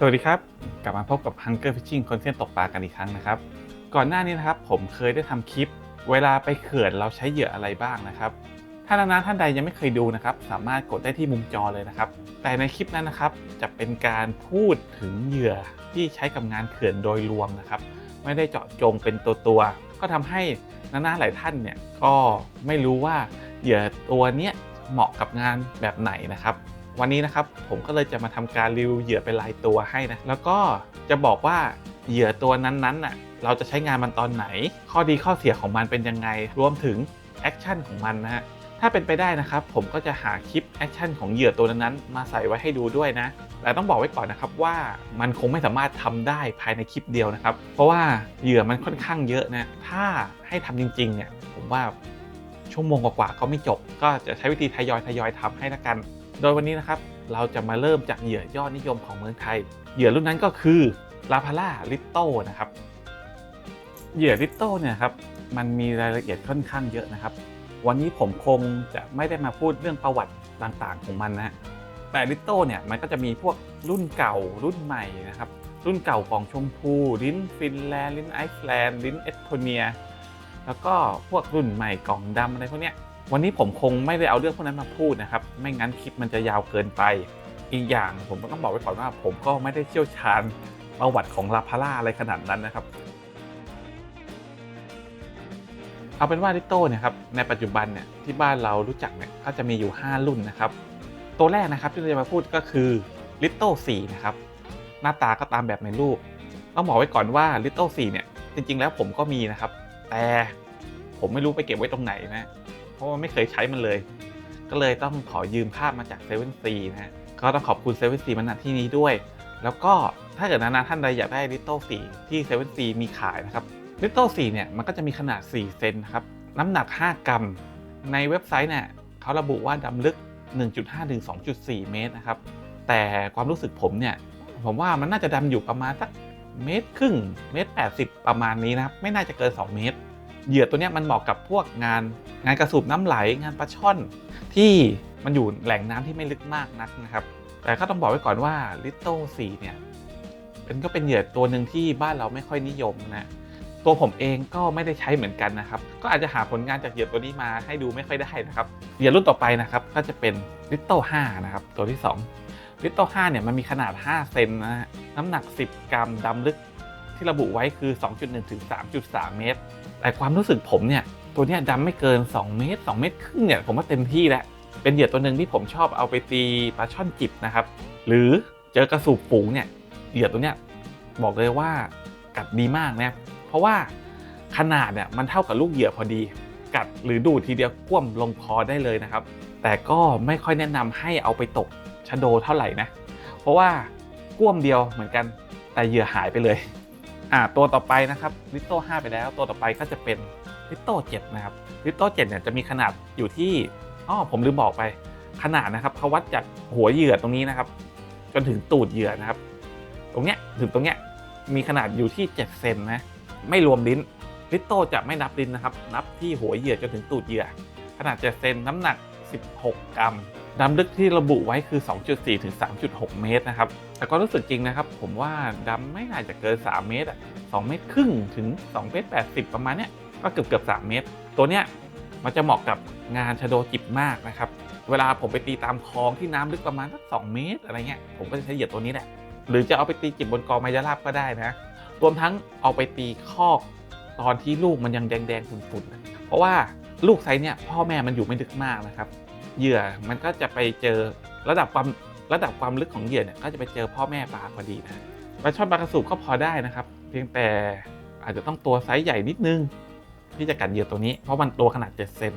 สวัสดีครับ กลับมาพบกับ Hunger Fishing คนเส้นตกปลากันอีกครั้งนะครับ ก่อนหน้านี้นะครับผมเคยได้ทำคลิป เวลาไปเขื่อนเราใช้เหยื่ออะไรบ้างนะครับ ถ้านานาท่านใดยังไม่เคยดูนะครับ สามารถกดได้ที่มุมจอเลยนะครับ แต่ในคลิปนั้นนะครับจะเป็นการพูดถึงเหยื่อที่ใช้กับงานเขื่อนโดยรวมนะครับ ไม่ได้เจาะจงเป็นตัวตัวก็ทำให้นานาหลายท่านเนี่ยก็ไม่รู้ว่าเหยื่อตัวเนี้ยเหมาะกับงานแบบไหนนะครับ วันนี้นะครับผมก็เลยจะมาทำการรีวิวเหยื่อเป็นรายตัวให้นะแล้วก็จะบอกว่าเหยื่อตัวนั้นๆน่ะเราจะใช้งานมันตอนไหน ข้อดีข้อเสียของมันเป็นยังไง รวมถึงแอคชั่นของมันนะฮะถ้าเป็นไปได้นะครับ ผมก็จะหาคลิปแอคชั่นของเหยื่อตัวนั้นๆมาใส่ไว้ให้ดูด้วยนะแต่ต้องบอกไว้ก่อนนะครับว่ามันคงไม่สามารถทำได้ภายในคลิปเดียวนะครับ เพราะว่าเหยื่อมันค่อนข้างเยอะนะถ้าให้ทำจริงๆเนี่ยผมว่าชั่วโมงกว่าๆก็ไม่จบ ก็จะใช้วิธีทยอยทยอยทำให้ละกัน โดยวันนี้นะครับเราจะมาเริ่มจากเหยื่อยอดนิยมของเมืองไทย เหยื่อรุ่นนั้นก็คือลาพาร่าลิตโต้นะครับ เหยื่อลิตโต้เนี่ยครับมันมีรายละเอียดค่อนข้างเยอะนะครับ วันนี้ผมคงจะไม่ได้มาพูดเรื่องประวัติต่างๆของมันนะฮะแต่ลิตโต้เนี่ยมันก็จะมีพวกรุ่นเก่ารุ่นใหม่นะครับ รุ่นเก่ากล่องชมพู ลิ้นฟินแลนด์ลิ้นไอซ์แลนด์ลิ้นเอสโทเนีย แล้วก็พวกรุ่นใหม่กล่องดำอะไรพวกเนี้ย วันนี้ผมคงไม่ได้เอาเรื่องพวกนั้นมาพูดนะครับ ไม่งั้นคลิปมันจะยาวเกินไป อีกอย่างผมก็ต้องบอกไว้ก่อนว่าผมก็ไม่ได้เชี่ยวชาญประวัติของลาพาร่าอะไรขนาดนั้นนะครับ เอาเป็นว่าลิโต้เนี่ยครับในปัจจุบันเนี่ยที่บ้านเรารู้จักเนี่ยก็จะมีอยู่ 5 รุ่นนะครับ ตัวแรกนะครับที่เราจะมาพูดก็คือลิโต้4นะครับ หน้าตาก็ตามแบบในรูป ต้องบอกไว้ก่อนว่าลิโต้4เนี่ยจริงๆแล้วผมก็มีนะครับ แต่ผมไม่รู้ไปเก็บไว้ตรงไหนนะ เพราะว่าไม่เคยใช้มันเลย ก็เลยต้องขอยืมภาพมาจากเซเว่นซีนะฮะก็ต้องขอบคุณเซเว่นซีมาณที่นี้ด้วย แล้วก็ถ้าเกิดนานาท่านใดอยากได้ลิตโต้สีที่เซเว่นซีมีขายนะครับลิตโต้สีเนี่ยมันก็จะมีขนาด 4 เซนนะครับน้ำหนัก 5 กรัม ในเว็บไซต์เนี่ยเขาระบุว่าดำลึก 1.5ถึง2.4 เมตรนะครับแต่ความรู้สึกผมเนี่ยผมว่ามันน่าจะดำอยู่ประมาณสักเมตรครึ่งเมตร80ประมาณนี้นะครับ ไม่น่าจะเกิน 2 เมตร เหยื่อตัวนี้มันเหมาะกับพวกงานงานกระสูบน้ำไหลงานปลาช่อนที่มันอยู่แหล่งน้ำที่ไม่ลึกมากนักนะครับ แต่ก็ต้องบอกไว้ก่อนว่าลิตโต้สีเนี่ยเป็นก็เป็นเหยื่อตัวหนึ่งที่บ้านเราไม่ค่อยนิยมนะตัวผมเองก็ไม่ได้ใช้เหมือนกันนะครับ ก็อาจจะหาผลงานจากเหยื่อตัวนี้มาให้ดูไม่ค่อยได้นะครับเหยื่อรุ่นต่อไปนะครับก็จะเป็นลิตโต้5นะครับตัวที่ 2 ลิตโต้5เนี่ยมันมีขนาด 5 เซนนะฮะน้ำหนัก 10 กรัมดำลึกที่ระบุไว้คือ 2.1 ถึง 3.3 เมตร แต่ความรู้สึกผมเนี่ย ตัวเนี้ยดำไม่เกิน 2 เมตร 2 เมตรครึ่งเนี่ยผมว่าเต็มที่แล้ว เป็นเหยื่อตัวหนึ่งที่ผมชอบเอาไปตีปลาช่อนจิบนะครับ หรือเจอกระสูบฝูงเนี่ยเหยื่อตัวเนี้ยบอกเลยว่ากัดดีมากนะเพราะว่าขนาดเนี่ยมันเท่ากับลูกเหยื่อพอดี กัดหรือดูดทีเดียวคว่ำลงคอได้เลยนะครับ แต่ก็ไม่ค่อยแนะนำให้เอาไปตกชะโดเท่าไหร่นะ เพราะว่าก้วมเดียวเหมือนกันแต่เหยื่อหายไปเลย อ่าตัวต่อไปนะครับลิโต้5ไปแล้ว ตัวต่อไปก็จะเป็นลิโต้7นะครับลิโต้7เนี่ยจะมีขนาดอยู่ที่อ๋อผมลืมบอกไปขนาดนะครับเขาวัดจากหัวเหยื่อตรงนี้นะครับ จนถึงตูดเหยื่อนะครับ ตรงเนี้ยถึงตรงเนี้ยมีขนาดอยู่ที่7เซนนะไม่รวมลิ้นลิโต้จะไม่นับลิ้นนะครับ นับที่หัวเหยื่อจนถึงตูดเหยื่อ ขนาด7เซนน้ำหนัก 16 กรัม ดำลึกที่ระบุไว้คือ 2.4 ถึง 3.6 เมตรนะครับ แต่ก็รู้สึกจริงนะครับ ผมว่าดำไม่น่าจะเกิน 3 เมตรอะ2เมตรครึ่งถึง2เมตร80 ประมาณเนี้ย ก็เกือบเกือบ3เมตร ตัวเนี้ยมันจะเหมาะกับงานชะโดจิบมากนะครับ เวลาผมไปตีตามคลองที่น้ำลึกประมาณสัก2เมตร อะไรเงี้ย ผมก็จะใช้เหยื่อตัวนี้แหละ หรือจะเอาไปตีจิบบนกองไมยราบก็ได้นะ รวมทั้งเอาไปตีคอกตอนที่ลูกมันยังแดงๆฝุ่นๆ เพราะว่าลูกไซเนี่ยพ่อแม่มันอยู่ไม่ลึกมากนะครับ เหยื่อมันก็จะไปเจอระดับความระดับความลึกของเหยื่อเนี่ยก็จะไปเจอพ่อแม่ปลาพอดีนะปลาช่อนปลากระสูบก็พอได้นะครับ เพียงแต่อาจจะต้องตัวไซส์ใหญ่นิดนึง ที่จะกัดเหยื่อตัวนี้เพราะมันตัวขนาด 7 เซน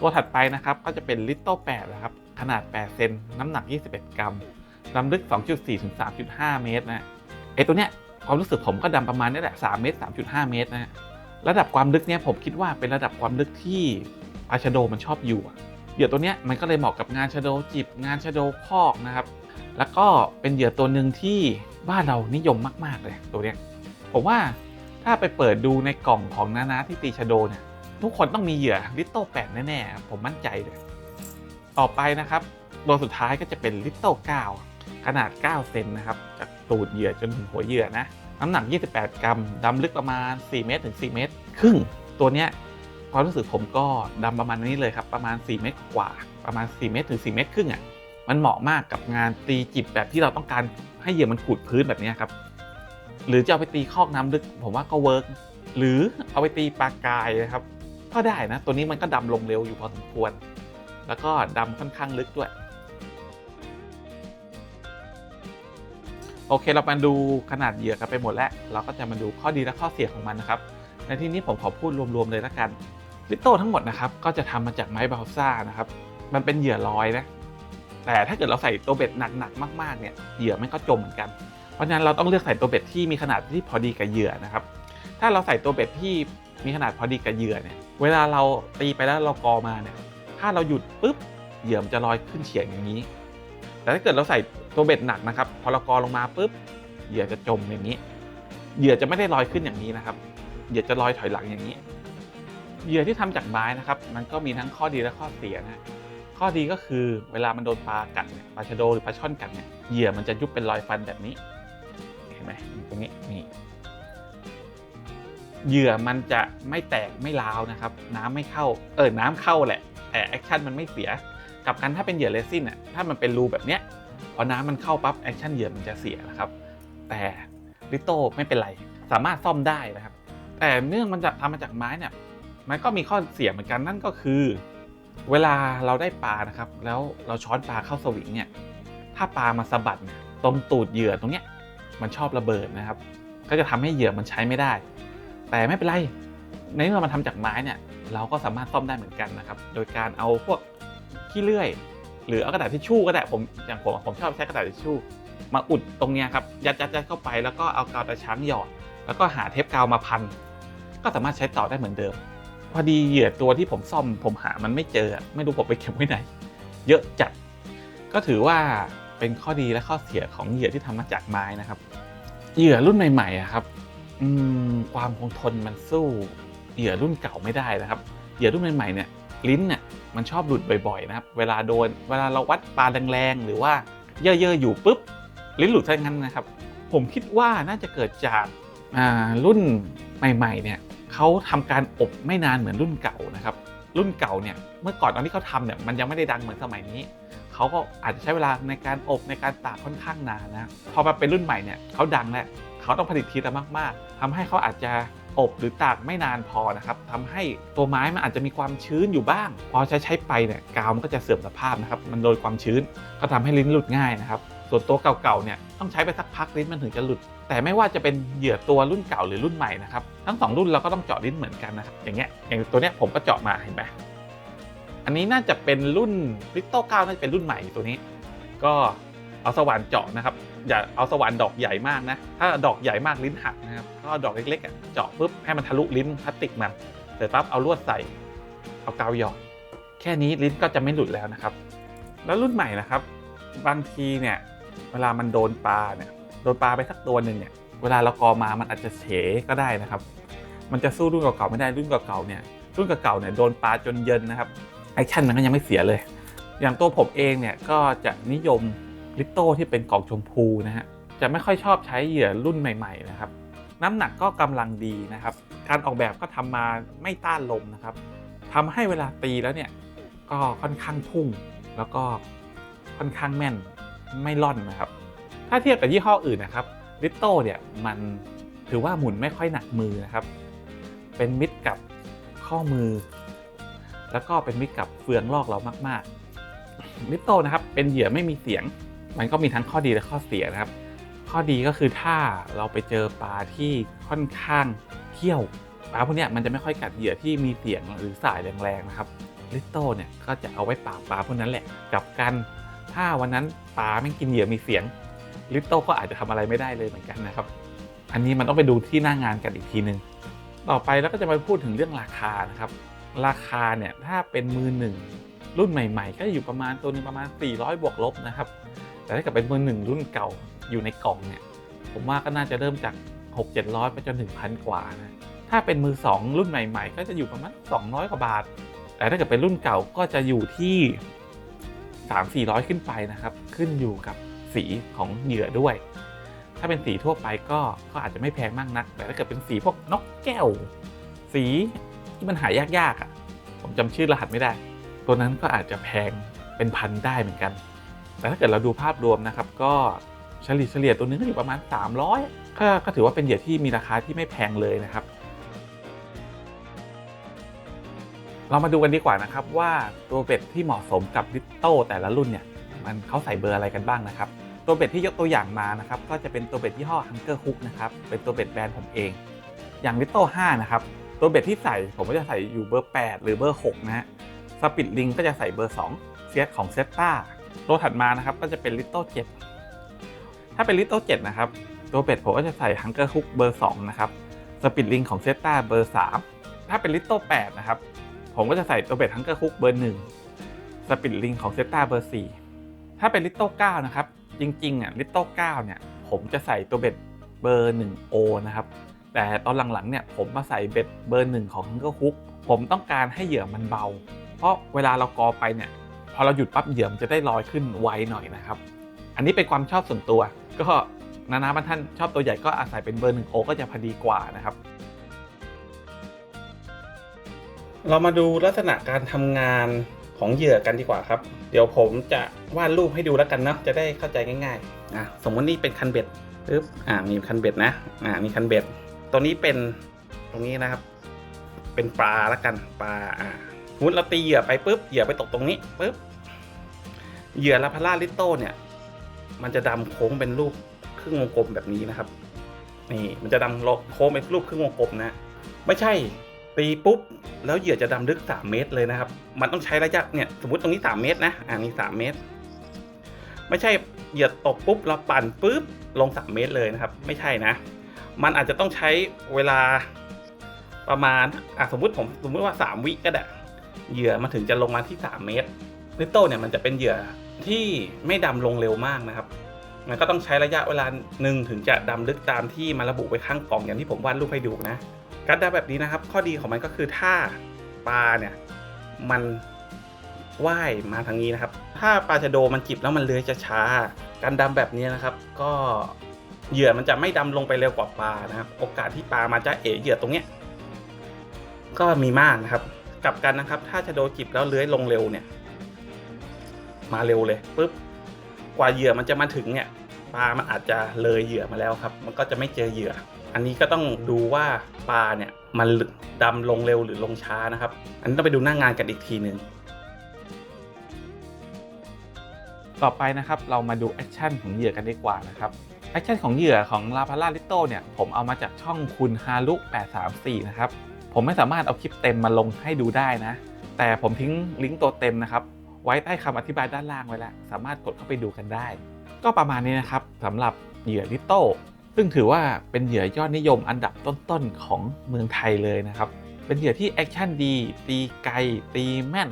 ตัวถัดไปนะครับก็จะเป็นลิตโต้8นะครับขนาด 8 เซนน้ำหนัก 21 กรัมลำลึก 2.4ถึง3.5 เมตรนะไอตัวเนี้ยความรู้สึกผมก็ดำประมาณนี้แหละ3เมตร 3.5 เมตรนะระดับความลึกเนี่ยผมคิดว่าเป็นระดับความลึกที่ปลาชะโดมันชอบอยู่ เหยื่อตัวเนี้ยมันก็เลยเหมาะกับงานชะโดจิบ งานชะโดคอกนะครับ แล้วก็เป็นเหยื่อตัวหนึ่งที่บ้านเรานิยมมาก ๆ เลยตัวเนี้ยผมว่าถ้าไปเปิดดูในกล่องของนานาที่ตีชะโดเนี่ยทุกคนต้องมีเหยื่อลิตโต้แปดแน่ๆผมมั่นใจเลยต่อไปนะครับตัวสุดท้ายก็จะเป็นลิตโต้9ขนาด 9 เซนนะครับจากตูดเหยื่อจนถึงหัวเหยื่อนะน้ำหนัก 28 กรัมดำลึกประมาณ 4 เมตรถึง 4 เมตร ครึ่งตัวเนี้ย ความรู้สึกผมก็ดำประมาณนี้เลยครับ ประมาณ 4 เมตรกว่า ประมาณ 4 เมตรถึง 4 เมตรครึ่งอะมันเหมาะมากกับงานตีจิบแบบที่เราต้องการให้เหยื่อมันขูดพื้นแบบนี้ครับ หรือจะเอาไปตีคอกน้ำลึก ผมว่าก็เวิร์กหรือเอาไปตีปลากายนะครับ ก็ได้นะ ตัวนี้มันก็ดำลงเร็วอยู่พอสมควร แล้วก็ดำค่อนข้างลึกด้วย โอเคเรามาดูขนาดเหยื่อกันไปหมดแล้ว เราก็จะมาดูข้อดีและข้อเสียของมันนะครับ ในที่นี้ผมขอพูดรวมๆเลยละกันลิโต้ทั้งหมดนะครับก็จะทำมาจากไม้บาลซ่านะครับมันเป็นเหยื่อลอยนะแต่ถ้าเกิดเราใส่ตัวเบ็ดหนักๆมากๆเนี่ยเหยื่อมันก็จมเหมือนกันเพราะฉะนั้นเราต้องเลือกใส่ตัวเบ็ดที่มีขนาดที่พอดีกับเหยื่อนะครับ ถ้าเราใส่ตัวเบ็ดที่มีขนาดพอดีกับเหยื่อเนี่ยเวลาเราตีไปแล้วเรากอมาเนี่ยถ้าเราหยุดปุ๊บเหยื่อมันจะลอยขึ้นเฉียงอย่างนี้ แต่ถ้าเกิดเราใส่ตัวเบ็ดหนักนะครับ พอเรากอลงมาปุ๊บเหยื่อจะจมอย่างนี้ เหยื่อจะไม่ได้ลอยขึ้นอย่างนี้นะครับ เหยื่อจะลอยถอยหลังอย่างนี้ เหยื่อที่ทำจากไม้นะครับ มันก็มีทั้งข้อดีและข้อเสียนะข้อดีก็คือเวลามันโดนปลากัดเนี่ยปลาชะโดหรือปลาช่อนกัดเนี่ยเหยื่อมันจะยุบเป็นรอยฟันแบบนี้เห็นไหมตรงนี้นี่เหยื่อมันจะไม่แตกไม่ร้าวนะครับ น้ำไม่เข้าเออน้ำเข้าแหละ แต่แอคชั่นมันไม่เสียกับกันถ้าเป็นเหยื่อเรซินอะถ้ามันเป็นรูแบบเนี้ยพอน้ำมันเข้าปั๊บแอคชั่นเหยื่อมันจะเสียนะครับ แต่ลิโต้ไม่เป็นไร สามารถซ่อมได้นะครับ แต่เนื่องมันจะทำมาจากไม้เนี่ยมันก็มีข้อเสียเหมือนกันนั่นก็คือ เวลาเราได้ปลานะครับ แล้วเราช้อนปลาเข้าสวิงเนี่ยถ้าปลามาสะบัดตรงตูดเหยื่อตรงเนี้ยมันชอบระเบิดนะครับ ก็จะทำให้เหยื่อมันใช้ไม่ได้ แต่ไม่เป็นไรในเมื่อมันทำจากไม้เนี่ยเราก็สามารถซ่อมได้เหมือนกันนะครับ โดยการเอาพวกขี้เลื่อย หรือเอากระดาษทิชชู่ก็ได้ผมอย่างผมผมชอบใช้กระดาษทิชชู่ มาอุดตรงเนี้ยครับยัดยัดยัดเข้าไปแล้วก็เอากาวตะช้างหยอด แล้วก็หาเทปกาวมาพัน ก็สามารถใช้ต่อได้เหมือนเดิม พอดีเหยื่อตัวที่ผมซ่อมผมหามันไม่เจอ ไม่รู้ผมไปเก็บไว้ไหน เยอะจัด ก็ถือว่าเป็นข้อดีและข้อเสียของเหยื่อที่ทำมาจากไม้นะครับ เหยื่อรุ่นใหม่ๆอะครับอืมความคงทนมันสู้เหยื่อรุ่นเก่าไม่ได้นะครับ เหยื่อรุ่นใหม่ๆเนี่ยลิ้นเนี่ยมันชอบหลุดบ่อยๆนะครับ เวลาโดน เวลาเราวัดปลาแรงๆหรือว่าเย่อๆอยู่ปุ๊บลิ้นหลุดทั้งนั้นนะครับ ผมคิดว่าน่าจะเกิดจากรุ่นใหม่ๆเนี่ย เขาทำการอบไม่นานเหมือนรุ่นเก่านะครับ รุ่นเก่าเนี่ยเมื่อก่อนตอนที่เขาทำเนี่ยมันยังไม่ได้ดังเหมือนสมัยนี้เขาก็อาจจะใช้เวลาในการอบในการตากค่อนข้างนานนะพอมาเป็นรุ่นใหม่เนี่ยเขาดังแล้วเขาต้องผลิตทีละมาก ๆทำให้เขาอาจจะอบหรือตากไม่นานพอนะครับทำให้ตัวไม้มันอาจจะมีความชื้นอยู่บ้าง พอใช้ใช้ไปเนี่ยกาวมันก็จะเสื่อมสภาพนะครับ มันโดนความชื้นก็ทำให้ลิ้นหลุดง่ายนะครับ ส่วนตัวเก่าๆเนี่ยต้องใช้ไปสักพักลิ้นมันถึงจะหลุด แต่ไม่ว่าจะเป็นเหยื่อตัวรุ่นเก่าหรือรุ่นใหม่นะครับทั้งสองรุ่นเราก็ต้องเจาะลิ้นเหมือนกันนะครับอย่างเงี้ยอย่างตัวเนี้ยผมก็เจาะมาเห็นไหมอันนี้น่าจะเป็นรุ่นลิโต้เก้าน่าจะเป็นรุ่นใหม่ตัวนี้ ก็เอาสว่านเจาะนะครับอย่าเอาสว่านดอกใหญ่มากนะถ้าดอกใหญ่มากลิ้นหักนะครับก็ดอกเล็กๆเจาะปุ๊บให้มันทะลุลิ้นพลาสติกมันเสร็จปั๊บเอาลวดใส่เอากาวหยอดแค่นี้ลิ้นก็จะไม่หลุดแล้วนะครับ แล้วรุ่นใหม่นะครับ บางทีเนี่ย เวลามันโดนปลาเนี่ยโดนปลาไปสักตัวหนึ่งเนี่ยเวลาเรากอมามันอาจจะเฉก็ได้นะครับ มันจะสู้รุ่นเก่าๆไม่ได้รุ่นเก่าๆเนี่ยรุ่นเก่าๆเนี่ยโดนปลาจนเยินนะครับแอคชั่นมันก็ยังไม่เสียเลย อย่างตัวผมเองเนี่ยก็จะนิยมลิโต้ที่เป็นกล่องชมพูนะฮะจะไม่ค่อยชอบใช้เหยื่อรุ่นใหม่ ๆ นะครับ น้ำหนักก็กำลังดีนะครับ การออกแบบก็ทำมาไม่ต้านลมนะครับทำให้เวลาตีแล้วเนี่ยก็ค่อนข้างพุ่งแล้วก็ค่อนข้างแม่น ไม่ล่อนนะครับ ถ้าเทียบกับยี่ห้ออื่นนะครับลิโต้เนี่ยมันถือว่าหมุนไม่ค่อยหนักมือนะครับ เป็นมิตรกับข้อมือ แล้วก็เป็นมิตรกับเฟืองลอกเรามากๆลิโต้นะครับเป็นเหยื่อไม่มีเสียง มันก็มีทั้งข้อดีและข้อเสียนะครับ ข้อดีก็คือถ้าเราไปเจอปลาที่ค่อนข้างเขี้ยวปลาพวกนี้มันจะไม่ค่อยกัดเหยื่อที่มีเสียงหรือสายแรงๆนะครับลิโต้เนี่ยก็จะเอาไว้ปราบปลาพวกนั้นแหละกับกัน ถ้าวันนั้นปลาไม่กินเหยื่อมีเสียง ลิโต้ก็อาจจะทำอะไรไม่ได้เลยเหมือนกันนะครับ อันนี้มันต้องไปดูที่หน้างงานกันอีกทีหนึงต่อไปแล้วก็จะมาพูดถึงเรื่องราคานะครับ ราคาเนี่ยถ้าเป็นมือหนึ่งรุ่นใหม่ ๆ ก็อยู่ประมาณตัวนึงประมาณ 400 บวกลบนะครับ แต่ถ้าเกิดเป็นมือหนึ่งรุ่นเก่าอยู่ในกล่องเนี่ย ผมว่าก็น่าจะเริ่มจาก 6 700 ไปจนถึงพันกว่านะ ถ้าเป็นมือ 2 รุ่นใหม่ ๆ ก็จะอยู่ประมาณ 200 กว่าบาท แต่ถ้าเกิดเป็นรุ่นเก่าก็จะอยู่ที่ 3 400 ขึ้นไปนะครับ ขึ้นอยู่กับสีของเหยื่อด้วย ถ้าเป็นสีทั่วไปก็ก็อาจจะไม่แพงมากนัก แต่ถ้าเกิดเป็นสีพวกนกแก้ว สีที่มันหายากๆอะ ผมจำชื่อรหัสไม่ได้ ตัวนั้นก็อาจจะแพงเป็นพันได้เหมือนกัน แต่ถ้าเกิดเราดูภาพรวมนะครับ ก็เฉลี่ยเฉลี่ยตัวนึงก็อยู่ประมาณ 300ก็ก็ถือว่าเป็นเหยื่อที่มีราคาที่ไม่แพงเลยนะครับ เรามาดูกันดีกว่านะครับว่าตัวเบ็ดที่เหมาะสมกับลิตโต้แต่ละรุ่นเนี่ยมันเขาใส่เบอร์อะไรกันบ้างนะครับ ตัวเบ็ดที่ยกตัวอย่างมานะครับก็จะเป็นตัวเบ็ดยี่ห้อ Hunger Hook นะครับเป็นตัวเบ็ดแบรนด์ผมเอง อย่างลิตโต้5นะครับตัวเบ็ดที่ใส่ผมก็จะใส่อยู่เบอร์ 8 หรือเบอร์ 6 นะฮะสปิดลิงก็จะใส่เบอร์ 2 เซตของเซตต้าตัวถัดมานะครับก็จะเป็นลิตโต้7ถ้าเป็นลิตโต้7นะครับตัวเบ็ดผมก็จะใส่ Hunger Hook เบอร์2นะครับสปิดลิงของเซตต้าเบอร์ 3 ถ้าเป็นลิตโต้8นะครับ ผมก็จะใส่ตัวเบ็ด Hunger Hook เบอร์1สปิดลิงของเซตต้าเบอร์4ถ้าเป็นลิตโต้9นะครับ จริงๆอะลิตโต้9เนี่ยผมจะใส่ตัวเบ็ดเบอร์1 O นะครับแต่ตอนหลังๆเนี่ยผมมาใส่เบ็ดเบอร์1ของ Hunger Hook ผมต้องการให้เหยื่อมันเบา เพราะเวลาเรากอไปเนี่ยพอเราหยุดปั๊บเหยื่อมันจะได้ลอยขึ้นไวหน่อยนะครับ อันนี้เป็นความชอบส่วนตัว ก็นานาบางท่านชอบตัวใหญ่ก็อาศัยเป็นเบอร์1 O ก็จะพอดีกว่านะครับ เรามาดูลักษณะการทำงานของเหยื่อกันดีกว่าครับ เดี๋ยวผมจะวาดรูปให้ดูแล้วกันเนาะจะได้เข้าใจง่ายๆอะสมมตินี่เป็นคันเบ็ดปึ๊บอ่ามีคันเบ็ดนะอ่ามีคันเบ็ดตัวนี้เป็นตรงนี้นะครับ เป็นปลาแล้วกันปลาอ่ามมติเราตีเหยื่อไปปุ๊บเหยื่อไปตกตรงนี้ปุ๊บเหยื่อลาพาราลิโต้เนี่ย มันจะดำโค้งเป็นรูปครึ่งวงกลมแบบนี้นะครับนี่มันจะดำโค้งเป็นรูปครึ่งวงกลมนะ ไม่ใช่ ตีปุ๊บแล้วเหยื่อจะดำลึก 3 เมตรเลยนะครับ มันต้องใช้ระยะเนี่ยสมมติตรงนี้ 3 เมตรนะอ่านี่3เมตร ไม่ใช่เหยื่อตกปุ๊บเราปั่นปุ๊บลง 3 เมตรเลยนะครับ ไม่ใช่นะ มันอาจจะต้องใช้เวลาประมาณอะสมมติผมสมมติว่า 3 วิก็ได้เหยื่อมาถึงจะลงมาที่ 3 เมตรลิตโต้เนี่ยมันจะเป็นเหยื่อที่ไม่ดำลงเร็วมากนะครับมันก็ต้องใช้ระยะเวลาหนึ่งถึงจะดำลึกตามที่มาระบุไว้ข้างกล่องอย่างที่ผมวาดรูปให้ดูนะ การดำแบบนี้นะครับ ข้อดีของมันก็คือถ้าปลาเนี่ยมันว่ายมาทางนี้นะครับ ถ้าปลาชะโดมันจิบแล้วมันเลื้อยจะช้า การดำแบบนี้นะครับ ก็เหยื่อมันจะไม่ดำลงไปเร็วกว่าปลานะครับ โอกาสที่ปลามาจะเอะเหยื่อตรงเนี้ยก็มีมากนะครับ กลับกันนะครับ ถ้าชะโดจิบแล้วเลื้อยลงเร็วเนี่ย มาเร็วเลยปุ๊บกว่าเหยื่อมันจะมาถึงเนี่ยปลามันอาจจะเลยเหยื่อมาแล้วครับ มันก็จะไม่เจอเหยื่อ อันนี้ก็ต้องดูว่าปลาเนี่ยมันดำลงเร็วหรือลงช้านะครับ อันนี้ต้องไปดูหน้างงานกันอีกทีหนึ่งต่อไปนะครับเรามาดูแอคชั่นของเหยื่อกันดีกว่านะครับแอคชั่นของเหยื่อของลาพาราลิโตเนี่ยผมเอามาจากช่องคุณฮารุ834 นะครับ ผมไม่สามารถเอาคลิปเต็มมาลงให้ดูได้นะ แต่ผมทิ้งลิงก์ตัวเต็มนะครับ ไว้ใต้คำอธิบายด้านล่างไว้แล้ว สามารถกดเข้าไปดูกันได้ ก็ประมาณนี้นะครับสำหรับเหยื่อลิโต้ ซึ่งถือว่าเป็นเหยื่อยอดนิยมอันดับต้นๆของเมืองไทยเลยนะครับ เป็นเหยื่อที่แอคชั่นดี ตีไกล ตีแม่น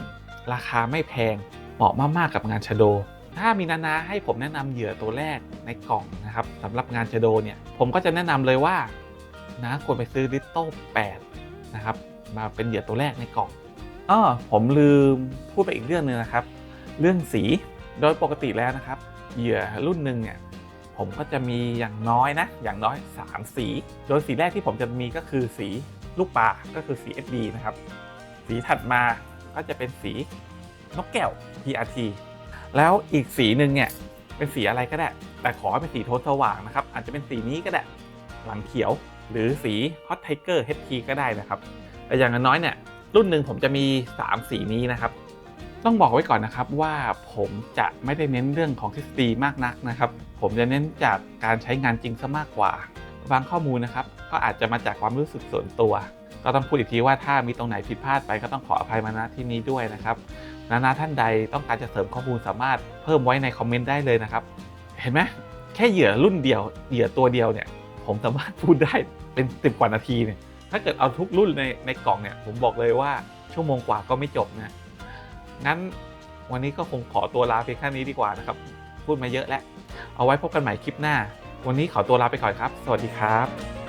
ราคาไม่แพง เหมาะมากๆกับงานชโด ถ้ามีนานาให้ผมแนะนำเหยื่อตัวแรกในกล่องนะครับสำหรับงานชโดเนี่ย ผมก็จะแนะนำเลยว่านะควรไปซื้อลิโต้8นะครับ มาเป็นเหยื่อตัวแรกในกล่องอ้อผมลืมพูดไปอีกเรื่องหนึงนะครับ เรื่องสี โดยปกติแล้วนะครับ เหยื่อรุ่นหนึ่งเนี่ย ผมก็จะมีอย่างน้อยนะ อย่างน้อย 3 สี โดยสีแรกที่ผมจะมีก็คือสีลูกปลาก็คือสี FD นะครับ สีถัดมาก็จะเป็นสีนกแก้ว PRT แล้วอีกสีหนึ่งเนี่ยเป็นสีอะไรก็ได้ แต่ขอให้เป็นสีโทนสว่างนะครับ อาจจะเป็นสีนี้ก็ได้ หลังเขียว หรือสี Hot Tiger HT ก็ได้นะครับ แต่อย่างน้อยเนี่ยรุ่นหนึ่งผมจะมี 3 สีนี้นะครับ ต้องบอกไว้ก่อนนะครับว่าผมจะไม่ได้เน้นเรื่องของทฤษฎีมากนักนะครับ ผมจะเน้นจากการใช้งานจริงซะมากกว่า บางข้อมูลนะครับก็อาจจะมาจากความรู้สึกส่วนตัว ก็ต้องพูดอีกทีว่าถ้ามีตรงไหนผิดพลาดไปก็ต้องขออภัยมาณที่นี้ด้วยนะครับนานาท่านใดต้องการจะเสริมข้อมูลสามารถเพิ่มไว้ในคอมเมนต์ได้เลยนะครับ เห็นไหมแค่เหยื่อรุ่นเดียวเหยื่อตัวเดียวเนี่ย ผมสามารถพูดได้เป็นสิบกว่านาทีเนี่ยถ้าเกิดเอาทุกรุ่นในในกล่องเนี่ยผมบอกเลยว่าชั่วโมงกว่าก็ไม่จบนะงั้นวันนี้ก็คงขอตัวลาเพียงแค่นี้ดีกว่านะครับ พูดมาเยอะแล้ว เอาไว้พบกันใหม่คลิปหน้า วันนี้ขอตัวลาไปก่อนครับ สวัสดีครับ